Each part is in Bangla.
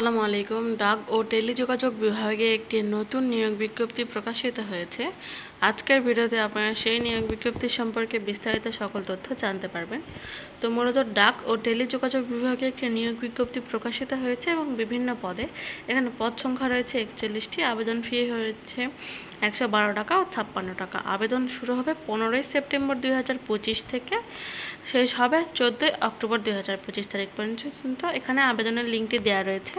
আসসালামু আলাইকুম। ডাক ও টেলিযোগাযোগ বিভাগে একটি নতুন নিয়োগ বিজ্ঞপ্তি প্রকাশিত হয়েছে। আজকের ভিডিওতে আপনারা সেই নিয়োগ বিজ্ঞপ্তি সম্পর্কে বিস্তারিত সকল তথ্য জানতে পারবেন। তো মূলত ডাক ও টেলিযোগাযোগ বিভাগে একটি নিয়োগ বিজ্ঞপ্তি প্রকাশিত হয়েছে এবং বিভিন্ন পদে এখানে পদ সংখ্যা রয়েছে একচল্লিশটি, আবেদন ফি হয়েছে একশো বারো টাকা ও ছাপ্পান্ন টাকা। আবেদন শুরু হবে পনেরোই সেপ্টেম্বর দুই হাজার পঁচিশ থেকে, শেষ হবে চোদ্দোই অক্টোবর দুই হাজার পঁচিশ তারিখ পর্যন্ত। এখানে আবেদনের লিঙ্কটি দেওয়া রয়েছে।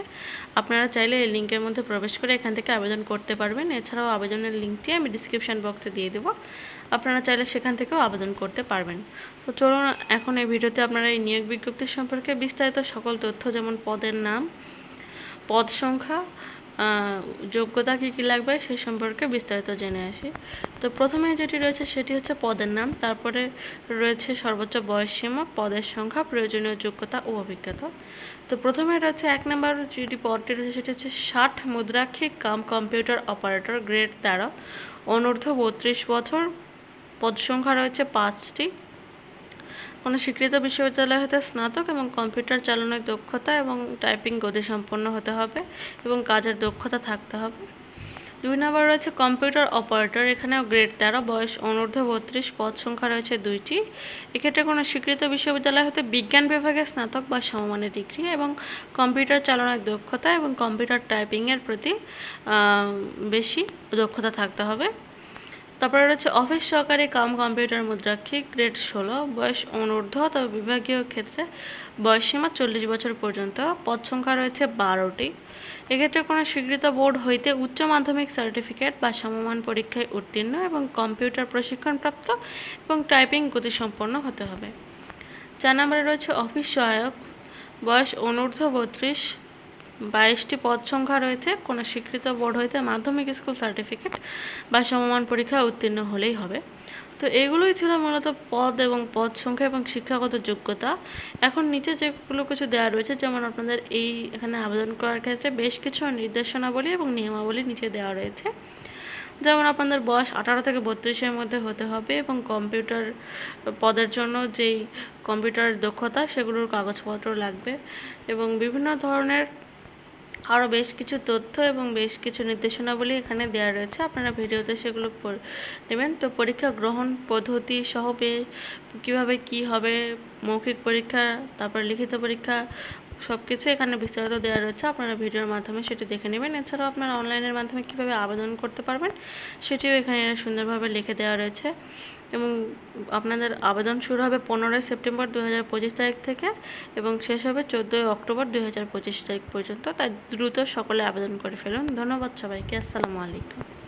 আপনারা চাইলে এই লিঙ্কের মধ্যে প্রবেশ করে এখান থেকে আবেদন করতে পারবেন। এছাড়াও আবেদনের লিঙ্কটি আমি ডিসক্রিপশান বক্সে দিয়ে দেবো। আপনারা চাইলে সেখান থেকেও আবেদন করতে পারবেন। তো চলুন, এখন এই ভিডিওতে আপনারা এই নিয়োগ বিজ্ঞপ্তি সম্পর্কে বিস্তারিত সকল তথ্য, যেমন পদের নাম, পদ সংখ্যা যোগ্যতা কী কী লাগবে সেই সম্পর্কে বিস্তারিত জেনে আসি। তো প্রথমে যেটি রয়েছে সেটি হচ্ছে পদের নাম, তারপরে রয়েছে সর্বোচ্চ বয়স সীমা পদের সংখ্যা, প্রয়োজনীয় যোগ্যতা ও অভিজ্ঞতা। তো প্রথমে রয়েছে এক নম্বর যেটি পদটি রয়েছে সেটি হচ্ছে ষাট মুদ্রাক্ষিক কাম কম্পিউটার অপারেটর, গ্রেড তেরো। অনূর্ধ্ব বত্রিশ বছর, পদ সংখ্যা রয়েছে পাঁচটি। কোনো স্বীকৃত বিশ্ববিদ্যালয় হতে স্নাতক এবং কম্পিউটার চালানোর দক্ষতা এবং টাইপিং গতিসম্পন্ন হতে হবে এবং কাজের দক্ষতা থাকতে হবে। দুই নম্বর রয়েছে কম্পিউটার অপারেটর। এখানেও গ্রেড তেরো, বয়স অনূর্ধ্ব বত্রিশ, পদ সংখ্যা রয়েছে দুইটি। এক্ষেত্রে কোনো স্বীকৃত বিশ্ববিদ্যালয় হতে বিজ্ঞান বিভাগে স্নাতক বা সমমানের ডিগ্রি এবং কম্পিউটার চালানোর দক্ষতা এবং কম্পিউটার টাইপিংয়ের প্রতি বেশি দক্ষতা থাকতে হবে। তারপরে রয়েছে অফিস সহকারী কাম কম্পিউটার মুদ্রাক্ষিক গ্রেড ষোলো, বয়স অনূর্ধ্ব, তবে বিভাগীয় ক্ষেত্রে বয়সসীমা চল্লিশ বছর পর্যন্ত। পদ সংখ্যা রয়েছে বারোটি। এক্ষেত্রে কোনো স্বীকৃত বোর্ড হইতে উচ্চ মাধ্যমিক সার্টিফিকেট বা সমমান পরীক্ষায় উত্তীর্ণ এবং কম্পিউটার প্রশিক্ষণপ্রাপ্ত এবং টাইপিং গতিসম্পন্ন হতে হবে। চার নম্বরে রয়েছে অফিস সহায়ক, বয়স অনূর্ধ্ব বত্রিশ বাইশটি পদ সংখ্যা রয়েছে। কোনো স্বীকৃত বোর্ড হইতে মাধ্যমিক স্কুল সার্টিফিকেট বা সমমান পরীক্ষা উত্তীর্ণ হলেই হবে। তো এগুলোই ছিল মূলত পদ এবং পদ সংখ্যা এবং শিক্ষাগত যোগ্যতা। এখন নিচে যেগুলো কিছু দেওয়া রয়েছে, যেমন আপনাদের এই এখানে আবেদন করার ক্ষেত্রে বেশ কিছু নির্দেশনাবলী এবং নিয়মাবলী নিচে দেওয়া রয়েছে। যেমন আপনাদের বয়স আঠারো থেকে বত্রিশের মধ্যে হতে হবে এবং কম্পিউটার পদের জন্য যেই কম্পিউটার দক্ষতা, সেগুলোর কাগজপত্র লাগবে এবং বিভিন্ন ধরনের আরও বেশ কিছু তথ্য এবং বেশ কিছু নির্দেশনাবলী এখানে দেওয়া রয়েছে। আপনারা ভিডিওতে সেগুলো নেবেন। তো পরীক্ষা গ্রহণ পদ্ধতি সহ কীভাবে কি হবে, মৌখিক পরীক্ষা, তারপর লিখিত পরীক্ষা সব কিছু এখানে বিস্তারিত দেওয়া রয়েছে। আপনারা ভিডিওর মাধ্যমে সেটি দেখে নেবেন। এছাড়াও আপনারা অনলাইনের মাধ্যমে কীভাবে আবেদন করতে পারবেন, সেটিও এখানে সুন্দরভাবে লিখে দেওয়া রয়েছে। এবং আপনাদের আবেদন শুরু হবে পনেরোই সেপ্টেম্বর দু হাজার পঁচিশ তারিখ থেকে এবং শেষ হবে চোদ্দোই অক্টোবর দু হাজার পঁচিশ তারিখ পর্যন্ত। তাই দ্রুত সকলে আবেদন করে ফেলুন। ধন্যবাদ সবাইকে। আসসালামু আলাইকুম।